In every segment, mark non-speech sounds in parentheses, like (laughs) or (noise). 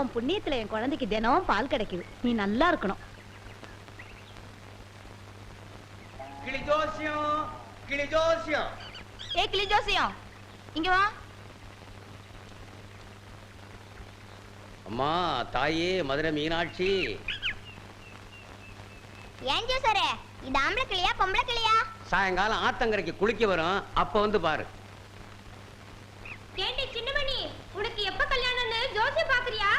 உன் புண்ணியத்துல என் குழந்தைக்கு தினம் பால் கிடைக்குது. நீ நல்லா இருக்கணும். கிளி ஜோசியம் கிளி ஜோசியம். ஏ கிளி ஜோசியம் இங்க வா. அம்மா தாயே மதுரை மீனாட்சி. ஏன் ஜோசரே இது ஆம்பளை கிளியா பொம்பளை கிளியா? சாயங்காலம் ஆத்தங்கரைக்கு குளிக்க வரும். அப்ப வந்து பாரு ஏண்டி சின்னமணி உனக்கு எப்ப ஜோசிய பாக்குறியா?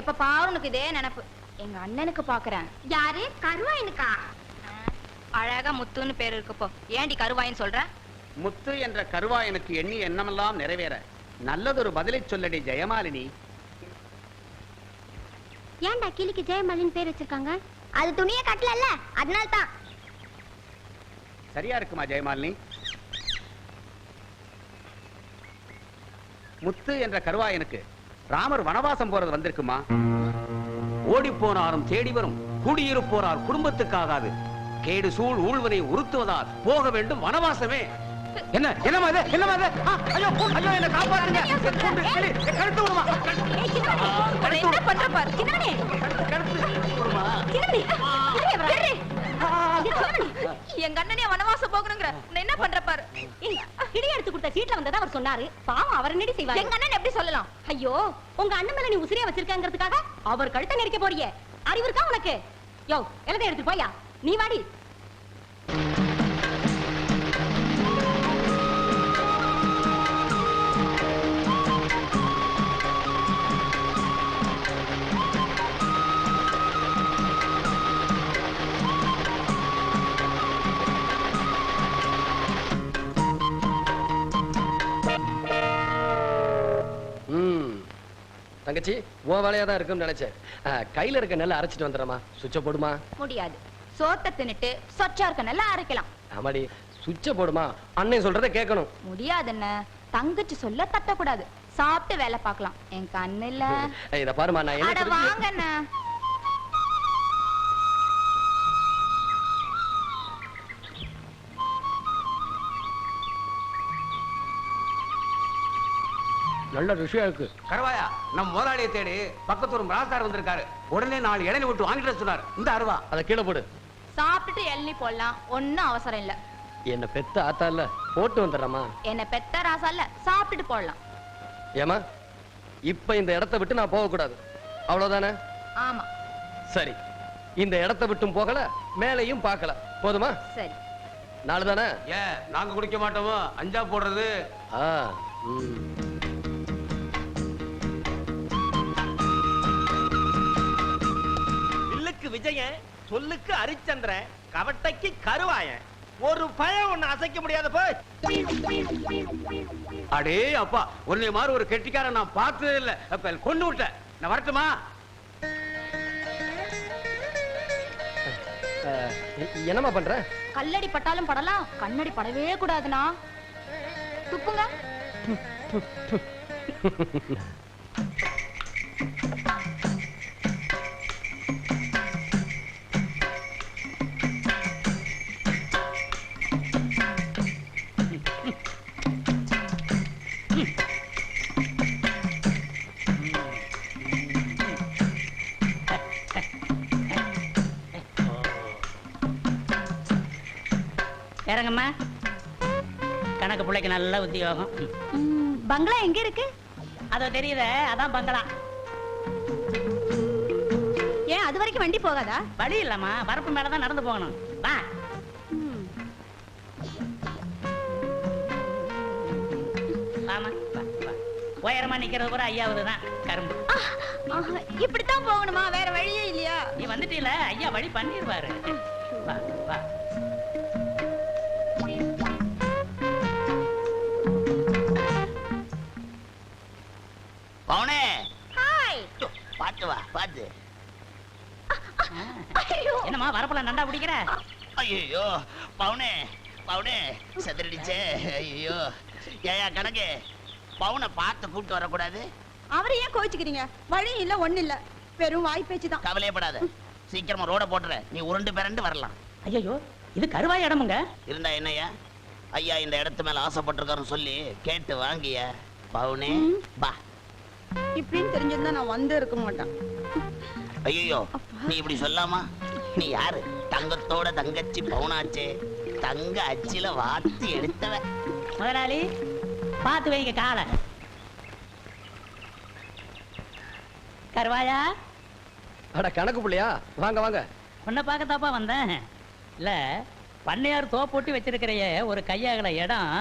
எப்ப பாரு உனக்கு இதே நினைப்பு. எங்க அண்ணனுக்கு பாக்குறேன். யாரு? கருவாயனுக்கா? அழகா முத்துன்னு பேர் இருக்குப்போ ஏண்டி கருவாயின்னு சொல்ற? முத்து என்ற கருவாயனுக்கு எண்ணி எண்ணமெல்லாம் நிறைவேற. நல்லதொரு பதிலை சொல்லடி ஜெயமாலினி. ஏன்டா கிளிக்கு ஜெயமலின் பேர் வச்சிருக்காங்க? அது துணியை கட்டலல்ல அதனால தான் சரியா இருக்குமா ஜெயமாலினி? முத்து என்ற கருவாயனுக்கு ராமர் வனவாசம் போறது வந்திருக்குமா? ஓடி போனாரும் தேடி வரும். குடியிருப்போரால் குடும்பத்துக்காகாது. கேடு சூழ் ஊழ்வனை உறுத்துவதால் போக வேண்டும் வனவாசமே. என்ன? என்னமா இது? என்னமா இது? ஐயோ ஐயோ என்ன காப்பாத்துங்க. என் கூண்டு, கிளி, என் கழுத்து விடுமா? என்ன பண்ற பாரு? எங்க அண்ணனே வனவாசம் போகணுங்கிற. உன்னை என்ன பண்ற பாரு. எடுத்து கொடுத்த சீட்ல வந்ததா அவர் சொன்னாரு. பாவம் அவர் என்னடி செய்வாரு? எங்க அண்ணன் எப்படி சொல்லலாம்? ஐயோ உங்க அண்ணன் மேல நீ உசிரியா வச்சிருக்காங்கிறதுக்காக அவர் கழுத்தை நெரிக்க போறியே. அறிவு இருக்கா உனக்கு? யோ எல்லாத்தையும் எடுத்து போயா? நீ வாடி. தங்கச்சி உன் வேலையா தான் இருக்கும்னு நினைச்சேன். கையில இருக்க நெல்லை அரைச்சிட்டு வந்துடுறமா சுவிட்ச போடுமா? முடியாது. சோத்த தின்னுட்டு சொச்சா இருக்க நல்லா அரைக்கலாம். ஆமாடி. சுவிட்ச போடுமா? அண்ணன் சொல்றதை கேட்கணும். முடியாதுன்னு தங்கச்சி சொல்ல தட்டக்கூடாது. சாப்பிட்டு வேலை பார்க்கலாம். என் கண்ணு இல்ல இத பாருமா நான் என்ன அட நல்ல ருசியா இருக்கு. கருவாயா நம்ம முதலாளியை தேடி பக்கத்து ஒரு ராசார் வந்திருக்காரு. உடனே நாலு இடையில விட்டு வாங்கிட்டு சொன்னார். இந்த அருவா. அதை கீழே போடு. சாப்பிட்டுட்டு எள்ளி போடலாம். ஒன்னும் அவசரம் இல்ல. என்ன பெத்த ஆத்தா இல்ல? போட்டு வந்துடுறமா என்ன பெத்த ராசா இல்ல சாப்பிட்டுட்டு போடலாம். ஏமா இப்ப இந்த இடத்த விட்டு நான் போக கூடாது அவ்வளவுதானே? ஆமா. சரி. இந்த இடத்த விட்டும் போகல மேலையும் பார்க்கல. போதுமா? சரி. நாலு தானே ஏ நாங்க குடிக்க மாட்டோமோ? அஞ்சா போடுறது. ஆ ம். விஜயன் சொல்லுக்கு ஹரிச்சந்திரன் கவட்டைக்கு கருவாயன் ஒரு பயம் ஒண்ணு அசைக்க முடியாத போய். அடே அப்பா உன்னை மாதிரி ஒரு கெட்டிக்காரன் நான் பார்த்ததே இல்ல. அப்ப கொண்டு விட்டேன் நான் வரட்டுமா? ஆ, எ- என்னம்மா பண்ற? கல்லடி பட்டாலும் படலாம் கண்ணடி படவே கூடாதுண்ணா. துப்புங்க. (laughs) இறங்கம்மா. கணக்கு பிள்ளைக்கு நல்ல உத்தியோகம். பங்களா எங்க இருக்கு? அதோ தெரியுத அதான் பங்களா. ஏன் அது வரைக்கும் வண்டி போகாதா? வழி இல்லம்மா வரப்பு மேலதான் நடந்து போகணும். வா. வாமா உயரமா நிக்கிறது கூட ஐயாவது தான் கரும்பு இப்படித்தான் போகணுமா? வேற வழியே இல்லையா? நீ வந்துட்டீல ஐயா வழி பண்ணிடுவாரு வா வா. என்னம்மா வரப்புல நண்டா பிடிக்கிற ஐயோ பவுனே பவுனே செதறிடுச்சே. ஐயோ ஏயா கணக்கு பவுனை பார்த்து கூப்பிட்டு வரக்கூடாது? அவரை ஏன் கோவிச்சுக்கிறீங்க? வழி இல்ல ஒண்ணு இல்ல. வெறும் வாய் பேச்சு தான். கவலையப்படாத. சீக்கிரமா ரோட போட்டுற. நீ உருண்டு பிறண்டு வரலாம். ஐயோ இது கருவாய் இடமுங்க இருந்தா என்னய்யா? ஐயா இந்த இடத்து மேல ஆசைப்பட்டிருக்காருன்னு சொல்லி கேட்டு வாங்கிய. பவுனே பா இப்படின்னு தெரிஞ்சிருந்தா நான் வந்தே இருக்க மாட்டேன். ஐயோ நீ இப்படி சொல்லாமா? நீ யாரு? தங்கத்தோட தங்கச்சி பவுனாச்சே. தங்க அச்சில வாத்து எடுத்தவ. முதலாளி பார்த்து வைங்க காலை. கருவாயா அட கணக்கு புள்ளையா? வாங்க வாங்க. உன்னை பார்க்கத்தாப்பா வந்தேன். இல்ல பண்ணையார் தோப்போட்டி வச்சிருக்கிறைய ஒரு கையாகல இடம்.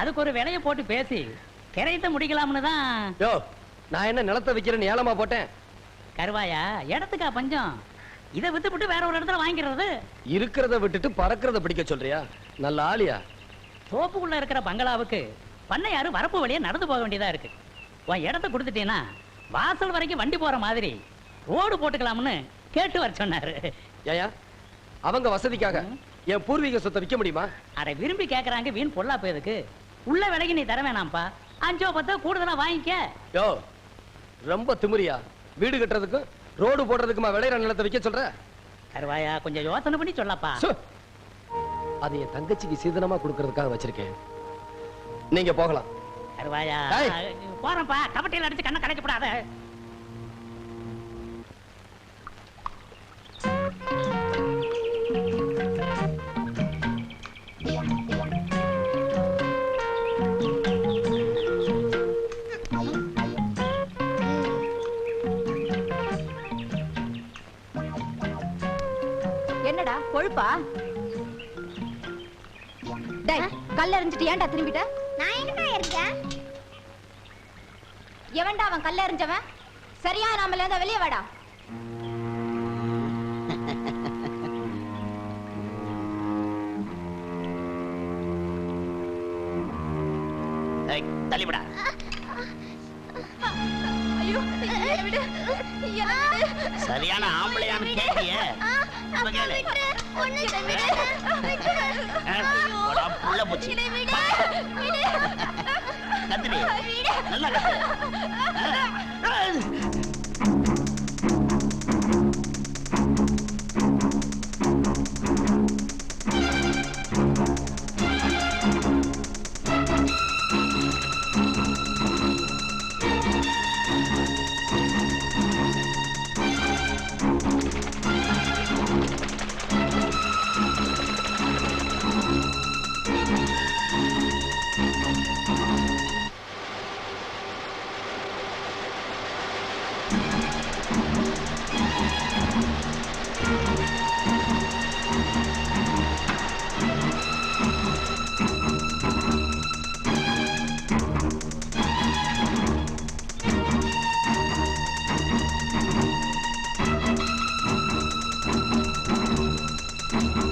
அதுக்கு ஒரு விலைய போட்டு பேசி கிரையத்தை முடிக்கலாம்னு தான். யோ நான் என்ன நிலத்தை விக்கிறேன்னு ஏலமா போட்டேன். கருவாயா இடத்துக்கா பஞ்சம்? இதை வித்துப்புட்டு வேற ஒரு இடத்துல வாங்கிக்கிறது இருக்கிறத விட்டுட்டு பறக்கிறத பிடிக்க சொல்றியா? நல்ல ஆளியா? தோப்புக்குள்ள இருக்கிற பங்களாவுக்கு பண்ணையாரு வரப்பு வழியா நடந்து போக வேண்டியதா இருக்கு. உன் இடத்த கொடுத்துட்டீங்கன்னா வாசல் வரைக்கும் வண்டி போற மாதிரி ரோடு போட்டுக்கலாம்னு கேட்டு வர சொன்னாரு. ஏயா அவங்க வசதிக்காக என் பூர்வீக சொத்தை விற்க முடியுமா? அட விரும்பி கேக்குறாங்க வீண் பொல்லா போயதுக்கு உள்ள விலைக்கு நீ தர வேணாம்ப்பா. அஞ்சோ பத்தோ கூடுதலா வாங்கிக்க. யோ ரொம்ப திமிரியா? வீடு கட்டுறதுக்கும் ரோடு போடுறதுக்குமா விளையிற நிலத்தை விற்க சொல்ற? கருவாயா கொஞ்சம் யோசனை பண்ணி சொல்லப்பா. அது என் தங்கச்சிக்கு சீதனமா கொடுக்கறதுக்காக வச்சிருக்கேன். நீங்க போகலாம். கருவாயா. போறேன்ப்பா. கபட்டையில அடிச்சு கண்ணை கடைக்கப்படாத ஏன்டா திரும்பிட்ட? நான் எங்கடா இருக்கேன்? எவன்டா அவன் கல்ல எறிஞ்சவன்? சரியா நாமல இருந்தா வெளியே வாடா. ஏய், தள்ளிவிடா. ஐயோ விடு. சரியான ஆம்பளையான்னு கேட்டிய. புள்ள பூச்சி. நல்லா கத்து ஏய்,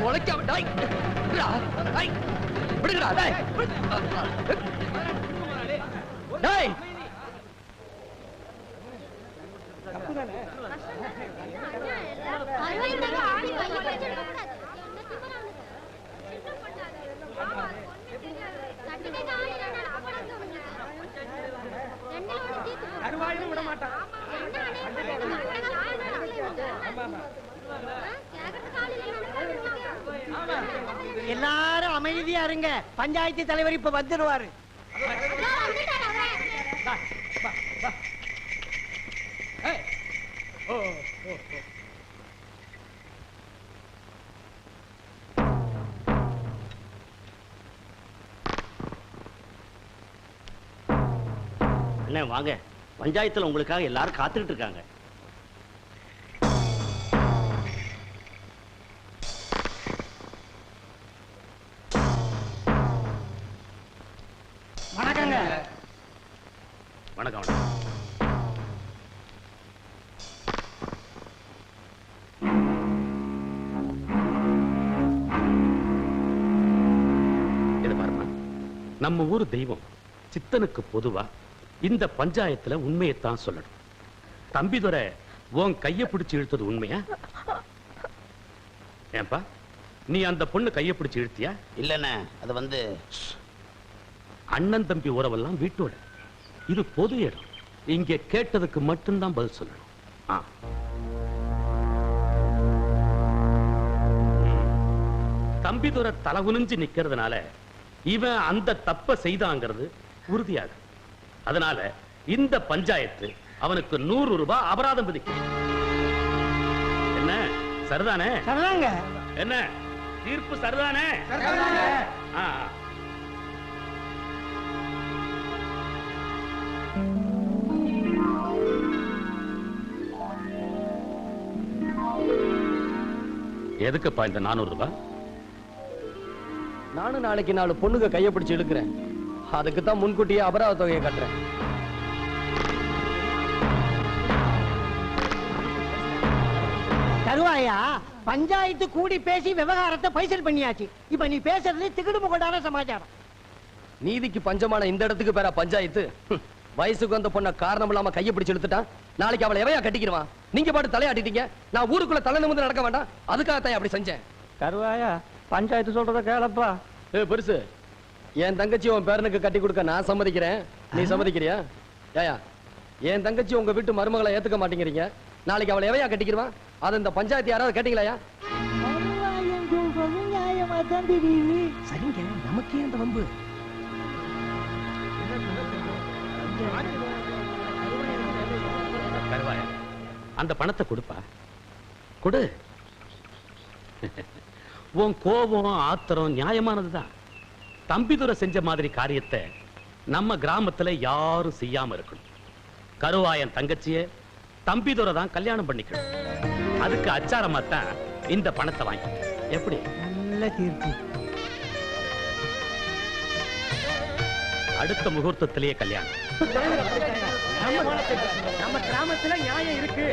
தொலைக்காம- டேய், டேய், விடுங்கடா, டேய். டேய். விட மாட்டான் எல்லாரும் அமைதியா இருங்க. பஞ்சாயத்து தலைவர் இப்ப வந்துடுவாரு. அண்ணே வாங்க. பஞ்சாயத்துல உங்களுக்காக எல்லாரும் காத்துக்கிட்டு இருக்காங்க. நம்ம ஊர் தெய்வம். சித்தனுக்கு பொதுவா இந்த பஞ்சாயத்துல உண்மையைத்தான் சொல்லணும். தம்பிதுரை உன் கைய பிடிச்சு இழுத்தது உண்மையா? ஏன்பா நீ அந்த பொண்ணு கைய பிடிச்சு இழுத்தியா? இல்லண்ணே அது வந்து அண்ணன் தம்பி உறவெல்லாம் வீட்டோட. இது பொது இடம். இங்க கேட்டதுக்கு மட்டும்தான் பதில் சொல்லணும். ஆ. தம்பிதுரை தலகுனிஞ்சு நிக்கிறதுனால இவன் அந்த தப்ப செய்தாங்கிறது உறுதியாகும். அதனால இந்த பஞ்சாயத்து அவனுக்கு நூறு ரூபாய் அபராதம் விதிக்கும். என்ன? சரிதானே? சரிதாங்க. என்ன? தீர்ப்பு சரிதானே. எதுக்குப்பா இந்த நானூறு ரூபாய் நானும் நாளைக்கு நாலு பொண்ணுங்க கையை பிடிச்சு இழுக்கிறேன். அதுக்கு தான் முன்கூட்டியே அபராத தொகையை கட்டுறேன். கருவாயா பஞ்சாயத்து கூடி பேசி விவகாரத்தை பைசல் பண்ணியாச்சு. இப்ப நீ பேசுறது திகுடு முகடான சமாச்சாரம். நீதிக்கு பஞ்சமான இந்த இடத்துக்கு பேரா பஞ்சாயத்து? ஹம், வயசுக்கு வந்த பொண்ண காரணம் இல்லாம கையை பிடிச்சு இழுத்துட்டான். நாளைக்கு அவளை எவையா கட்டிக்கிடுவான்? நீங்க பாட்டு தலையாட்டிட்டீங்க. நான் ஊருக்குள்ள தலை நிமிர்ந்து நடக்க வேண்டாம். அதுக்காகத்தான் அப்படி செஞ்சேன். கருவாயா பஞ்சாயத்து சொல்றத கேளப்பா. ஏ பெருசு. என் தங்கச்சி உன் பேரனுக்கு கட்டி கொடுக்க நான் சம்மதிக்கிறேன். நீ சம்மதிக்கிறியா? ஏயா என் தங்கச்சி உங்க வீட்டு மருமகளை ஏத்துக்க மாட்டேங்கிறீங்க. நாளைக்கு அவளை எவையா கட்டிக்கிடுவான் அது இந்த பஞ்சாயத்து யாராவது கேட்டீங்களாயா சரிங்க நமக்கே அந்த வம்பு. அந்த பணத்தை கொடுப்பா. கொடு. உன் கோபம் ஆத்திரம் நியாயமானதுதான். தம்பிதுரை செஞ்ச மாதிரி காரியத்தை நம்ம கிராமத்துல யாரும் செய்யாம இருக்கணும். கருவாயன் தங்கச்சிய தம்பிதுரை தான் கல்யாணம் பண்ணிக்கணும். அதுக்கு அச்சாரமா தான் இந்த பணத்தை வாங்கி எப்படி? நல்ல தீர்ப்பு. அடுத்த முகூர்த்தத்திலேயே கல்யாணம். நம்ம கிராமத்துல நியாயம் இருக்கு.